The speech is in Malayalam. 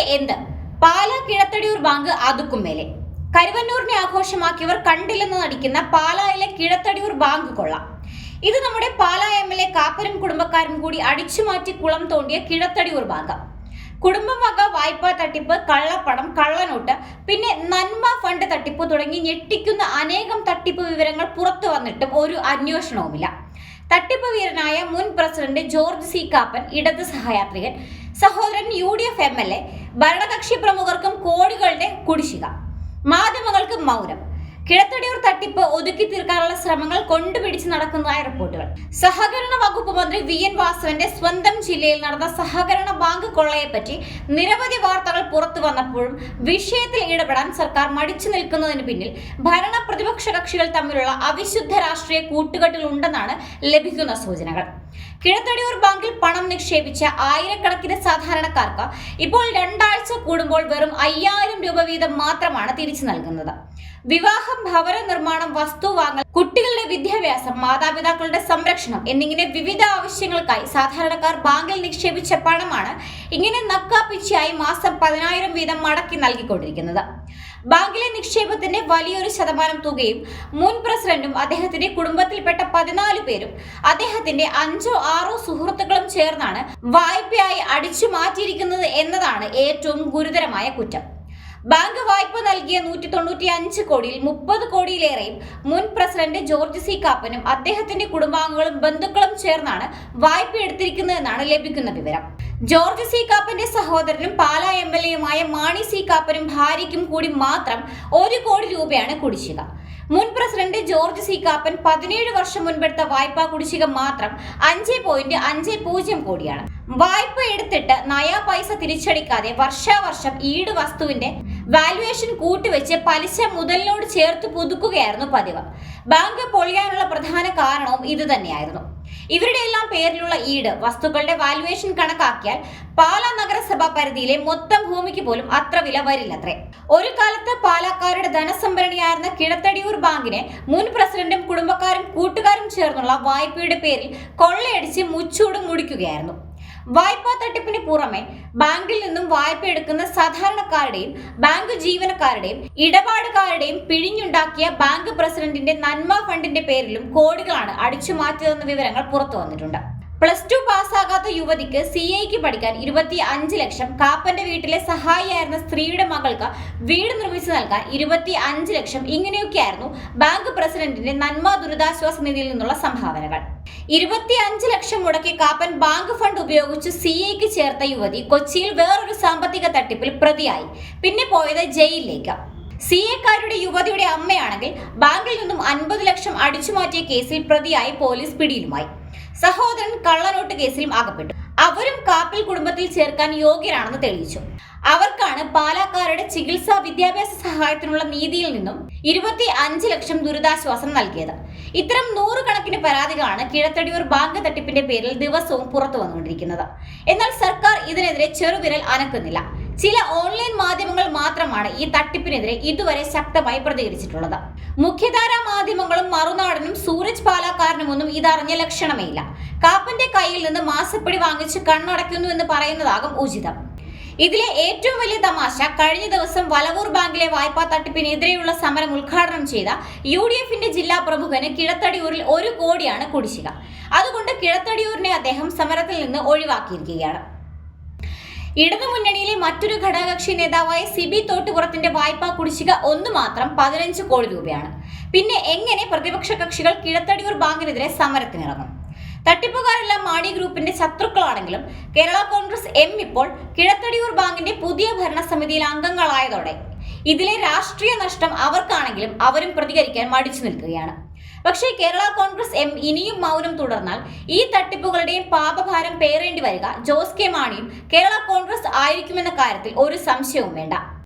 പക്ഷേ എന്ത്? പാലാ കിഴത്തടിയൂർ ബാങ്ക് അതുക്കും മേലെ. കരുവന്നൂരിനെ ആഘോഷമാക്കിയവർ കണ്ടില്ലെന്ന് നടിക്കുന്ന പാലായിലെ കിഴത്തടിയൂർ ബാങ്ക് കൊള്ളാം. ഇത് നമ്മുടെ പാലാ എം എൽ എ കാപ്പനും കുടുംബക്കാരും കൂടി അടിച്ചുമാറ്റി കുളം തോണ്ടിയ കിഴത്തടിയൂർ ബാങ്ക്. കുടുംബം വക വായ്പാ തട്ടിപ്പ് കള്ളപ്പണം കള്ളനോട്ട് പിന്നെ നന്മ ഫണ്ട് തട്ടിപ്പ് തുടങ്ങി ഞെട്ടിക്കുന്ന അനേകം തട്ടിപ്പ് വിവരങ്ങൾ പുറത്തു വന്നിട്ടും ഒരു അന്വേഷണവുമില്ല. തട്ടിപ്പ് വീരനായ മുൻ പ്രസിഡന്റ് ജോർജ് സി കാപ്പൻ ഇടത് സഹയാത്രികൻ സഹോദരൻ U D F M L A ഭരണകക്ഷി പ്രമുഖർക്കും കോടികളുടെ കുടിശ്ശിക മാധ്യമങ്ങൾക്ക് മൗനം കിഴത്തടിയൂർ തട്ടിപ്പ് ഒതുക്കി തീർക്കാനുള്ള ശ്രമങ്ങൾ കൊണ്ടുപിടിച്ച് നടക്കുന്നതായ റിപ്പോർട്ടുകൾ. സഹകരണ വകുപ്പ് മന്ത്രി വി എൻ വാസുവിന്റെ സ്വന്തം ജില്ലയിൽ നടന്ന സഹകരണ ബാങ്ക് കൊള്ളയെപ്പറ്റി നിരവധി വാർത്തകൾ പുറത്തു വന്നപ്പോഴും വിഷയത്തിൽ ഇടപെടാൻ സർക്കാർ മടിച്ചു നിൽക്കുന്നതിന് പിന്നിൽ ഭരണ പ്രതിപക്ഷ കക്ഷികൾ തമ്മിലുള്ള അവിശുദ്ധ രാഷ്ട്രീയ കൂട്ടുകെട്ടിലുണ്ടെന്നാണ് ലഭിക്കുന്ന സൂചനകൾ. കിഴത്തടിയൂർ ബാങ്കിൽ പണം നിക്ഷേപിച്ച ആയിരക്കണക്കിന് സാധാരണക്കാർക്ക് ഇപ്പോൾ രണ്ടാഴ്ച കൂടുമ്പോൾ വെറും അയ്യായിരം രൂപ വീതം മാത്രമാണ് തിരിച്ചു നൽകുന്നത്. വിവാഹം ഭവന നിർമ്മാണം വസ്തു വാങ്ങൽ കുട്ടികളുടെ വിദ്യാഭ്യാസം മാതാപിതാക്കളുടെ സംരക്ഷണം എന്നിങ്ങനെ വിവിധ ആവശ്യങ്ങൾക്കായി സാധാരണക്കാർ ബാങ്കിൽ നിക്ഷേപിച്ച പണമാണ് ഇങ്ങനെ നക്കാപ്പിച്ചയായി മാസം പതിനായിരം വീതം മടക്കി നൽകിക്കൊണ്ടിരിക്കുന്നത്. ബാങ്കിലെ നിക്ഷേപത്തിന്റെ വലിയൊരു ശതമാനം തുകയും മുൻ പ്രസിഡന്റും അദ്ദേഹത്തിന്റെ കുടുംബത്തിൽപ്പെട്ട പതിനാല് പേരും അദ്ദേഹത്തിന്റെ അഞ്ചോ ആറോ സുഹൃത്തുക്കളും ചേർന്നാണ് വായ്പയായി അടിച്ചു മാറ്റിയിരിക്കുന്നത് എന്നതാണ് ഏറ്റവും ഗുരുതരമായ കുറ്റം. ബാങ്ക് വായ്പ നൽകിയ നൂറ്റി തൊണ്ണൂറ്റി അഞ്ച് കോടിയിൽ മുപ്പത് കോടിയിലേറെയും മുൻ പ്രസിഡന്റ് ജോർജ് സി കാപ്പനും അദ്ദേഹത്തിന്റെ കുടുംബാംഗങ്ങളും ബന്ധുക്കളും ചേർന്നാണ് വായ്പ എടുത്തിരിക്കുന്നതെന്നാണ് ലഭിക്കുന്ന വിവരം. ജോർജ് സി കാപ്പന്റെ സഹോദരനും പാലാ എം എൽ എയുമായ മാണി സി കാപ്പനും ഭാര്യയ്ക്കും കൂടി മാത്രം ഒരു കോടി രൂപയാണ് കുടിശ്ശിക. മുൻ പ്രസിഡന്റ് ജോർജ് സി കാപ്പൻ പതിനേഴ് വർഷം മുൻപെടുത്ത വായ്പാ കുടിശ്ശിക മാത്രം അഞ്ച് പോയിന്റ് അഞ്ച് പൂജ്യം കോടിയാണ്. വായ്പ എടുത്തിട്ട് നയാ പൈസ തിരിച്ചടിക്കാതെ വർഷാവർഷം ഈട് വസ്തുവിന്റെ വാല്യുവേഷൻ കൂട്ടിവെച്ച് പലിശ മുതലിനോട് ചേർത്ത് പുതുക്കുകയായിരുന്നു പതിവ്. ബാങ്ക് പൊളിയാനുള്ള പ്രധാന കാരണവും ഇത് തന്നെയായിരുന്നു ഇവരുടെ എല്ലാം പേരിലുള്ള ഈട് വസ്തുക്കളുടെ വാല്യുവേഷൻ കണക്കാക്കിയാൽ പാലാ നഗരസഭ പരിധിയിലെ മൊത്തം ഭൂമിക്ക് പോലും അത്ര വില വരില്ലത്രേ. ഒരു കാലത്ത് പാലക്കാരുടെ ധനസംഭരണിയായിരുന്ന കിഴത്തടിയൂർ ബാങ്കിനെ മുൻ പ്രസിഡന്റും കുടുംബക്കാരും കൂട്ടുകാരും ചേർന്നുള്ള വായ്പയുടെ പേരിൽ കൊള്ളയടിച്ച് മുച്ചൂട് മുടിക്കുകയായിരുന്നു. വായ്പാ തട്ടിപ്പിന് പുറമെ ബാങ്കിൽ നിന്നും വായ്പ എടുക്കുന്ന സാധാരണക്കാരുടെയും ബാങ്ക് ജീവനക്കാരുടെയും ഇടപാടുകാരുടെയും പിഴിഞ്ഞുണ്ടാക്കിയ ബാങ്ക് പ്രസിഡന്റിന്റെ നന്മ ഫണ്ടിന്റെ പേരിലും കോടികളാണ് അടിച്ചു മാറ്റിയതെന്ന വിവരങ്ങൾ പുറത്തു വന്നിട്ടുണ്ട്. പ്ലസ് ടു പാസ്സാകാത്ത യുവതിക്ക് സി ഐക്ക് പഠിക്കാൻ ഇരുപത്തി അഞ്ച് ലക്ഷം കാപ്പന്റെ വീട്ടിലെ സഹായിയായിരുന്ന സ്ത്രീയുടെ മകൾക്ക് വീട് നിർമ്മിച്ചു നൽകാൻ ഇരുപത്തി അഞ്ച് ലക്ഷം ഇങ്ങനെയൊക്കെയായിരുന്നു ബാങ്ക് പ്രസിഡന്റിന്റെ നന്മ ദുരിതാശ്വാസ നിധിയിൽ നിന്നുള്ള സംഭാവനകൾ. ഇരുപത്തി അഞ്ച് ലക്ഷം മുടക്കി കാപ്പൻ ബാങ്ക് ഫണ്ട് ഉപയോഗിച്ച് സി ഐക്ക് ചേർത്ത യുവതി കൊച്ചിയിൽ വേറൊരു സാമ്പത്തിക തട്ടിപ്പിൽ പ്രതിയായി. പിന്നെ പോയത് ജയിലിലേക്ക്. സി എക്കാരുടെ യുവതിയുടെ അമ്മയാണെങ്കിൽ ബാങ്കിൽ നിന്നും അൻപത് ലക്ഷം അടിച്ചുമാറ്റിയ കേസിൽ പ്രതിയായി പോലീസ് പിടിയിലുമായി. സഹോദരൻ കള്ളനോട്ട് കേസിലും അകപ്പെട്ടു. അവരും കാപ്പിൽ കുടുംബത്തിൽ ചേർക്കാൻ യോഗ്യരാണെന്ന് തെളിയിച്ചു. അവർക്കാണ് പാലക്കാരുടെ ചികിത്സാ വിദ്യാഭ്യാസ സഹായത്തിനുള്ള നീതിയിൽ നിന്നും ഇരുപത്തി അഞ്ച് ലക്ഷം ദുരിതാശ്വാസം നൽകിയത്. ഇത്തരം നൂറുകണക്കിന് പരാതികളാണ് കിഴത്തടിയൂർ ബാങ്ക് തട്ടിപ്പിന്റെ പേരിൽ ദിവസവും പുറത്തു വന്നുകൊണ്ടിരിക്കുന്നത്. എന്നാൽ സർക്കാർ ഇതിനെതിരെ ചെറുവിരൽ അനക്കുന്നില്ല. ചില ഓൺലൈൻ മാധ്യമങ്ങൾ മാത്രമാണ് ഈ തട്ടിപ്പിനെതിരെ ഇതുവരെ ശക്തമായി പ്രതികരിച്ചിട്ടുള്ളത്. മുഖ്യധാരാ മാധ്യമങ്ങളും മറുനാടനും സൂരജ് പാലക്കാരനുമൊന്നും ഇതറിഞ്ഞ ലക്ഷണമേ ഇല്ല കാപ്പന്റെ കയ്യിൽ നിന്ന് മാസപ്പടി വാങ്ങിച്ച് കണ്ണടയ്ക്കുന്നു എന്ന് പറയുന്നതാകും ഉചിതം. ഇതിലെ ഏറ്റവും വലിയ തമാശ കഴിഞ്ഞ ദിവസം വലവൂർ ബാങ്കിലെ വായ്പാ തട്ടിപ്പിനെതിരെയുള്ള സമരം ഉദ്ഘാടനം ചെയ്ത യു ഡി എഫിന്റെ ജില്ലാ പ്രമുഖന് കിഴത്തടിയൂരിൽ ഒരു കോടിയാണ് കുടിശ്ശിക. അതുകൊണ്ട് കിഴത്തടിയൂരിനെ അദ്ദേഹം സമരത്തിൽ നിന്ന് ഒഴിവാക്കിയിരിക്കുകയാണ്. ഇടതുമുന്നണിയിലെ മറ്റൊരു ഘടകകക്ഷി നേതാവായ സിബി തോട്ടുപുറത്തിന്റെ വായ്പാ കുടിശ്ശിക ഒന്ന് മാത്രം പതിനഞ്ച് കോടി രൂപയാണ്. പിന്നെ എങ്ങനെ പ്രതിപക്ഷ കക്ഷികൾ കിഴത്തടിയൂർ ബാങ്കിനെതിരെ സമരത്തിനിറങ്ങും? തട്ടിപ്പുകാരെല്ലാം മാണി ഗ്രൂപ്പിന്റെ ശത്രുക്കളാണെങ്കിലും കേരള കോൺഗ്രസ് എം ഇപ്പോൾ കിഴത്തടിയൂർ ബാങ്കിന്റെ പുതിയ ഭരണസമിതിയിൽ അംഗങ്ങളായതോടെ ഇതിലെ രാഷ്ട്രീയ നഷ്ടം അവർക്കാണെങ്കിലും അവരും പ്രതികരിക്കാൻ മടിച്ചു നിൽക്കുകയാണ്. പക്ഷേ കേരള കോൺഗ്രസ് എം ഇനിയും മൗനം തുടർന്നാൽ ഈ തട്ടിപ്പുകളുടെയും പാപഭാരം പേറേണ്ടി വരിക ജോസ് കെ മാണിയും കേരള കോൺഗ്രസ് ആയിരിക്കുമെന്ന കാര്യത്തിൽ ഒരു സംശയവും വേണ്ട.